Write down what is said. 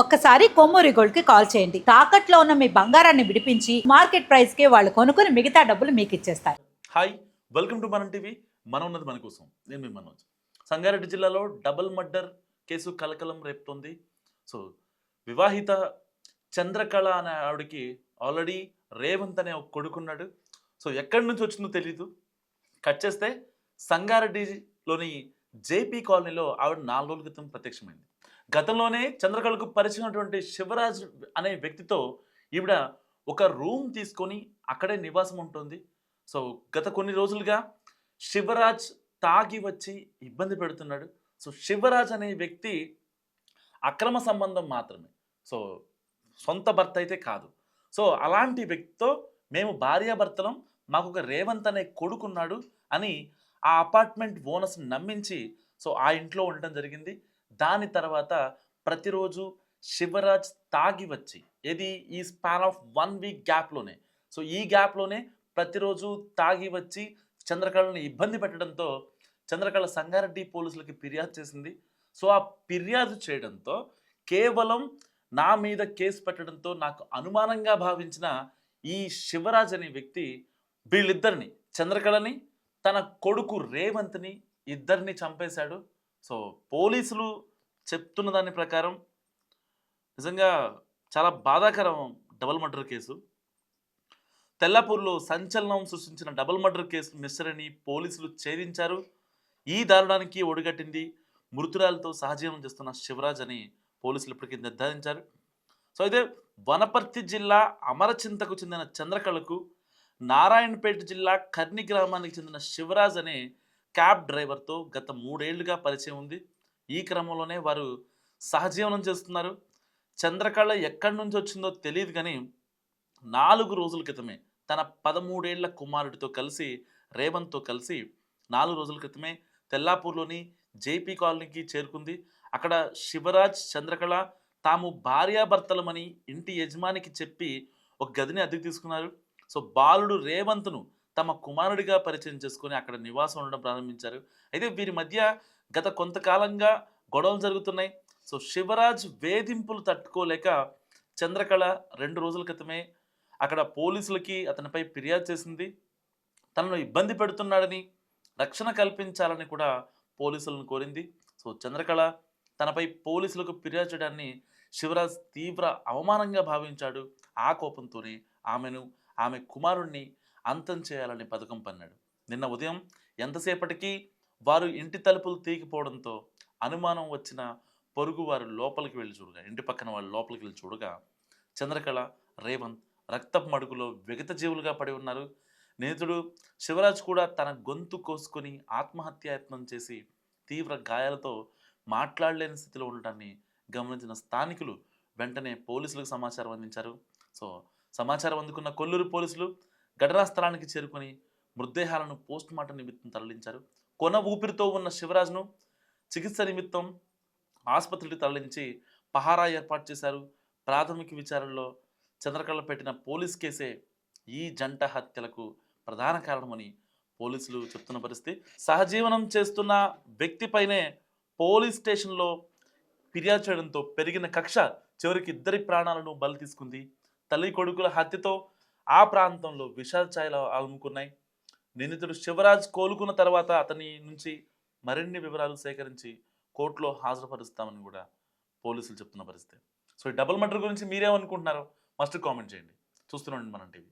ఒక్కసారి కొమ్మూరి గోల్డ్కి కాల్ చేయండి. తాకట్లో ఉన్న మీ బంగారాన్ని విడిపించి మార్కెట్ ప్రైస్కి వాళ్ళు కొనుక్కుని మిగతా డబ్బులు మీకు ఇచ్చేస్తారు hi welcome to Manam TV. మనం ఉన్నది మన కోసం. నేను మీ మనోజ్. సంగారెడ్డి జిల్లాలో డబుల్ మర్డర్ కేసు కలకలం రేపుతోంది. సో వివాహిత చంద్రకళ అనే ఆవిడకి ఆల్రెడీ రేవంత్ అనే ఒక కొడుకున్నాడు. సో ఎక్కడి నుంచి వచ్చిందో తెలీదు. కట్ చేస్తే సంగారెడ్డిలోని జేపీ కాలనీలో ఆవిడ నాలుగు రోజుల క్రితం ప్రత్యక్షమైంది. గతంలోనే చంద్రకళకు పరిచయమైనటువంటి శివరాజ్ అనే వ్యక్తితో ఈవిడ ఒక రూమ్ తీసుకొని అక్కడే నివాసం ఉంటుంది. సో గత కొన్ని రోజులుగా శివరాజ్ తాగి వచ్చి ఇబ్బంది పెడుతున్నాడు. సో శివరాజ్ అనే వ్యక్తి అక్రమ సంబంధం మాత్రమే. సో సొంత భర్త అయితే కాదు. సో అలాంటి వ్యక్తితో మేము భార్యాభర్తలం మాకు ఒక రేవంత్ అనే కొడుకున్నాడు అని ఆ అపార్ట్మెంట్ బోనస్ని నమ్మించి సో ఆ ఇంట్లో ఉండటం జరిగింది. దాని తర్వాత ప్రతిరోజు శివరాజ్ తాగి వచ్చి ఇది ఈ స్పాన్ ఆఫ్ వన్ వీక్ గ్యాప్లోనే సో ఈ గ్యాప్లోనే ప్రతిరోజు తాగి వచ్చి చంద్రకళని ఇబ్బంది పెట్టడంతో చంద్రకళ సంగారెడ్డి పోలీసులకి ఫిర్యాదు చేసింది. సో ఆ ఫిర్యాదు చేయడంతో కేవలం నా మీద కేసు పెట్టడంతో నాకు అనుమానంగా భావించిన ఈ శివరాజ్ అనే వ్యక్తి వీళ్ళిద్దరిని చంద్రకళని తన కొడుకు రేవంత్ని ఇద్దరిని చంపేశాడు. సో పోలీసులు చెప్తున్న దాని ప్రకారం నిజంగా చాలా బాధాకరం డబుల్ మర్డర్ కేసు. తెల్లపూర్లో సంచలనం సృష్టించిన డబుల్ మర్డర్ కేసు మిస్టరీని పోలీసులు ఛేదించారు. ఈ దారుణానికి ఒడిగట్టింది మృతురాలతో సహజీవనం చేస్తున్న శివరాజ్ అని పోలీసులు ఇప్పటికీ నిర్ధారించారు. సో అయితే వనపర్తి జిల్లా అమరచింతకు చెందిన చంద్రకళకు నారాయణపేట జిల్లా కర్ని గ్రామానికి చెందిన శివరాజ్ అనే క్యాబ్ డ్రైవర్తో గత మూడేళ్ళుగా పరిచయం ఉంది. ఈ క్రమంలోనే వారు సహజీవనం చేస్తున్నారు. చంద్రకళ ఎక్కడి నుంచి వచ్చిందో తెలియదు కానీ నాలుగు రోజుల క్రితమే తన పదమూడేళ్ళ కుమారుడితో కలిసి రేవంత్తో కలిసి నాలుగు రోజుల క్రితమే తెల్లాపూర్లోని జేపీ కాలనీకి చేరుకుంది. అక్కడ శివరాజ్ చంద్రకళ తాము భార్యాభర్తలమని ఇంటి యజమానికి చెప్పి ఒక గదిని అద్దెకు తీసుకున్నారు. సో బాలుడు రేవంత్ను తమ కుమారుడిగా పరిచయం చేసుకొని అక్కడ నివాసం ఉండడం ప్రారంభించారు. అయితే వీరి మధ్య గత కొంతకాలంగా గొడవలు జరుగుతున్నాయి. సో శివరాజ్ వేధింపులు తట్టుకోలేక చంద్రకళ రెండు రోజుల క్రితమే అక్కడ పోలీసులకి అతనిపై ఫిర్యాదు చేసింది. తనను ఇబ్బంది పెడుతున్నాడని రక్షణ కల్పించాలని కూడా పోలీసులను కోరింది. సో చంద్రకళ తనపై పోలీసులకు ఫిర్యాదు చేయడాన్ని శివరాజ్ తీవ్ర అవమానంగా భావించాడు. ఆ కోపంతోనే ఆమెను ఆమె కుమారుణ్ణి అంతం చేయాలని పథకం పన్నాడు. నిన్న ఉదయం ఎంతసేపటికి వారు ఇంటి తలుపులు తీగిపోవడంతో అనుమానం వచ్చిన పొరుగు వారు లోపలికి వెళ్ళి చూడగా ఇంటి పక్కన వాళ్ళు లోపలికి వెళ్ళి చూడగా చంద్రకళ రేవంత్ రక్తపు మడుగులో విగత జీవులుగా పడి ఉన్నారు. నేతుడు శివరాజ్ కూడా తన గొంతు కోసుకొని ఆత్మహత్యాయత్నం చేసి తీవ్ర గాయాలతో మాట్లాడలేని స్థితిలో ఉండటాన్ని గమనించిన స్థానికులు వెంటనే పోలీసులకు సమాచారం అందించారు. సో సమాచారం అందుకున్న కొల్లూరు పోలీసులు ఘటనా స్థలానికి చేరుకొని మృతదేహాలను పోస్ట్ మార్టం నిమిత్తం తరలించారు. కొన ఊపిరితో ఉన్న శివరాజ్ను చికిత్స నిమిత్తం ఆసుపత్రికి తరలించి పహారా ఏర్పాటు చేశారు. ప్రాథమిక విచారణలో చంద్రకళ పెట్టిన పోలీస్ కేసే ఈ జంట హత్యలకు ప్రధాన కారణమని పోలీసులు చెప్తున్న పరిస్థితి. సహజీవనం చేస్తున్న వ్యక్తిపైనే పోలీస్ స్టేషన్లో ఫిర్యాదు చేయడంతో పెరిగిన కక్ష చివరికి ఇద్దరి ప్రాణాలను బలి తీసుకుంది. తల్లి కొడుకుల హత్యతో ఆ ప్రాంతంలో విషాద ఛాయలు అలుముకున్నాయి. నిందితుడు శివరాజ్ కోలుకున్న తర్వాత అతని నుంచి మరిన్ని వివరాలు సేకరించి కోర్టులో హాజరుపరుస్తామని కూడా పోలీసులు చెప్తున్న పరిస్థితి. సో ఈ డబుల్ మర్డర్ గురించి మీరేమనుకుంటున్నారో మస్ట్ కామెంట్ చేయండి. చూస్తున్నాండి మనం టీవీ.